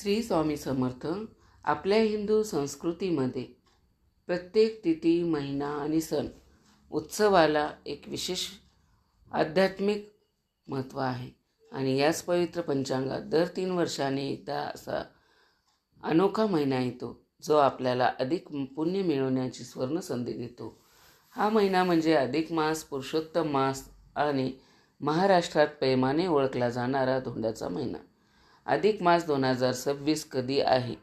श्री स्वामी समर्थ आपल्या हिंदू संस्कृतीमध्ये प्रत्येक तिथी महिना आणि सण उत्सवाला एक विशेष आध्यात्मिक महत्त्व आहे. आणि याच पवित्र पंचांगात दर तीन वर्षांनी एकदा असा अनोखा महिना येतो जो आपल्याला अधिक पुण्य मिळवण्याची स्वर्ण संधी देतो. हा महिना म्हणजे अधिक मास पुरुषोत्तम मास आणि महाराष्ट्रात प्रेमाने ओळखला जाणारा धोंड्याचा महिना. अधिक मास दोन हजार सव्वीस कधी आहे?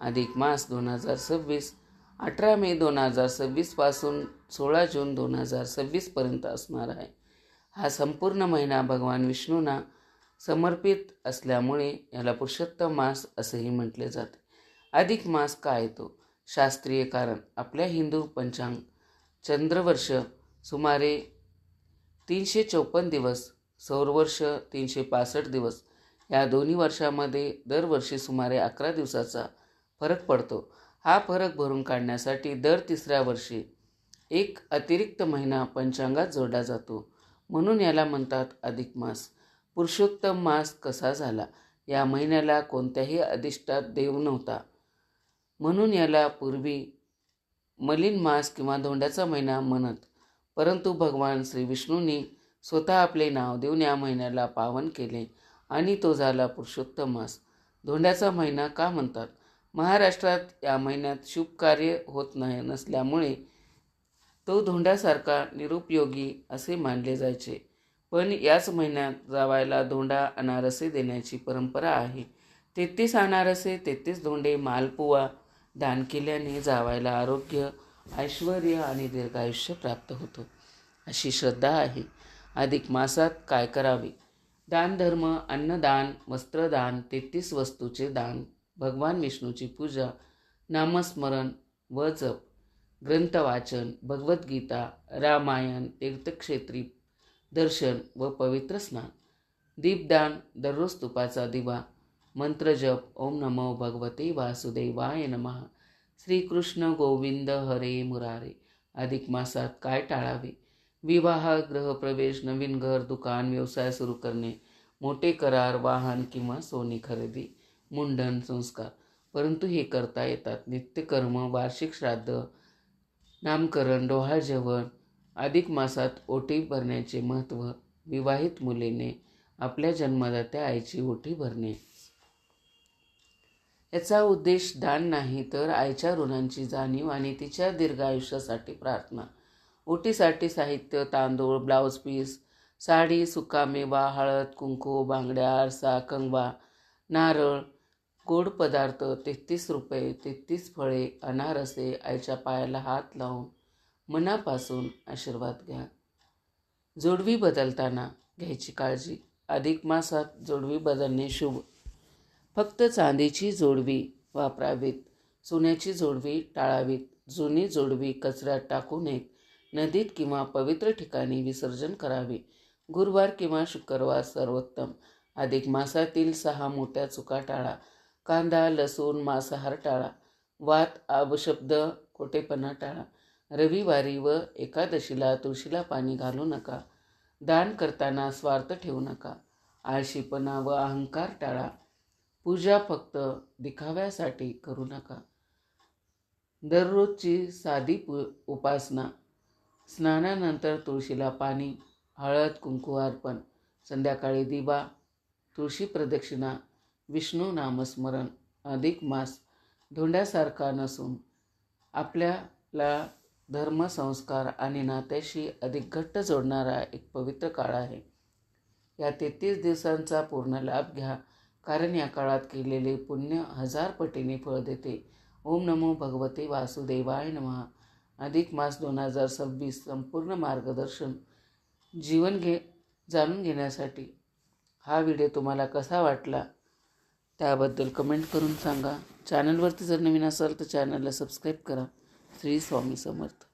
अधिक मास दोन हजार सव्वीस अठरा मे दोन हजार सव्वीसपासून सोळा जून दोन हजार सव्वीसपर्यंत असणार आहे. हा संपूर्ण महिना भगवान विष्णूंना समर्पित असल्यामुळे याला पुरुषोत्तम मास असेही म्हटले जाते. अधिक मास काय येतो शास्त्रीय कारण आपल्या हिंदू पंचांग चंद्रवर्ष सुमारे तीनशे चौपन्न दिवस सौरवर्ष तीनशे पासष्ट दिवस या दोन्ही वर्षामध्ये दरवर्षी सुमारे अकरा दिवसाचा फरक पडतो. हा फरक भरून काढण्यासाठी दर तिसऱ्या वर्षी एक अतिरिक्त महिना पंचांगात जोडला जातो. म्हणून याला म्हणतात अधिक मास. पुरुषोत्तम मास कसा झाला? या महिन्याला कोणत्याही अधिष्ठात देव नव्हता. म्हणून याला पूर्वी मलिन मास किंवा धोंड्याचा महिना म्हणत परंतु भगवान श्री विष्णूंनी स्वतः आपले नाव देऊन या महिन्याला पावन केले. आणि तो झाला पुरुषोत्तम मास. धोंड्याचा महिना का म्हणतात? महाराष्ट्रात या महिन्यात शुभ कार्य होत नाही नसल्यामुळे तो धोंड्यासारखा निरुपयोगी असे मानले जायचे. पण याच महिन्यात जावायला धोंडा अनारसे देण्याची परंपरा आहे. तेहतीस अनारसे तेहतीस धोंडे मालपुवा दान केल्याने जावायला आरोग्य ऐश्वर आणि दीर्घायुष्य प्राप्त होतो. अशी श्रद्धा आहे. अधिक मासात काय करावे? दानधर्म अन्नदान वस्त्रदान तेहतीस वस्तूचे दान भगवान विष्णूची पूजा नामस्मरण व जप ग्रंथवाचन भगवद्गीता रामायण तीर्थक्षेत्री दर्शन व पवित्र स्नान. दीपदान दररोज तुपाचा दिवा मंत्रजप ओम नमो भगवते वासुदेवाय नमः. श्रीकृष्ण गोविंद हरे मुरारे. अधिक मासात काय टाळावे? विवाह गृहप्रवेश नवीन घर दुकान व्यवसाय सुरू करणे मोठे करार वाहन किंवा सोनी खरेदी मुंडन संस्कार. परंतु हे करता येतात. नित्यकर्म वार्षिक श्राद्ध नामकरण डोहाळ जेवण अधिक मासात ओटी भरण्याचे महत्त्व विवाहित मुलीने आपल्या जन्मदात्या आईची ओटी भरणे. याचा उद्देश दान नाही तर आईच्या ऋणांची जाणीव आणि तिच्या दीर्घ आयुष्यासाठी प्रार्थना. ओटीसाठी साहित्य तांदूळ ब्लाऊज पीस साडी सुकामेवा हळद कुंकू बांगड्या आरसा कंगवा नारळ गोड पदार्थ तेहतीस रुपये तेहतीस फळे अनारसे आईच्या पायाला हात लावून मनापासून आशीर्वाद घ्या. जोडवी बदलताना घ्यायची काळजी. अधिक मासात जोडवी बदलणे शुभ. फक्त चांदीची जोडवी वापरावीत सोन्याची जोडवी टाळावीत जुनी जोडवी कचऱ्यात टाकू नयेत. नदीत किंवा पवित्र ठिकाणी विसर्जन करावे. गुरुवार किंवा शुक्रवार सर्वोत्तम. अधिक मासातील सहा मोठ्या चुका टाळा. कांदा लसूण मांसाहार टाळा. वात अवशब्द खोटेपणा टाळा. रविवारी व एकादशीला तुळशीला पाणी घालू नका. दान करताना स्वार्थ ठेवू नका. आळशीपणा व अहंकार टाळा. पूजा फक्त दिखाव्यासाठी करू नका. दररोजची साधी पू उपासना. स्नानानंतर तुळशीला पाणी हळद कुंकू अर्पण संध्याकाळी दिवा तुळशी प्रदक्षिणा विष्णू नामस्मरण अधिक मास धोंड्यासारखा नसून आपल्याला धर्मसंस्कार आणि नात्याशी अधिक घट्ट जोडणारा एक पवित्र काळ आहे. या तेहतीस दिवसांचा पूर्ण लाभ घ्या. कारण या काळात केलेले पुण्य हजार पटीने फळ देते. ओम नमो भगवते वासुदेवाय नमः. अधिक मास दोन हजार सव्वीस संपूर्ण मार्गदर्शन जीवन घे जाणून घेण्यासाठी हा व्हिडिओ तुम्हाला कसा वाटला त्याबद्दल कमेंट करून सांगा. चॅनलवरती जर नवीन असाल तर चॅनलला सबस्क्राईब करा. श्री स्वामी समर्थ.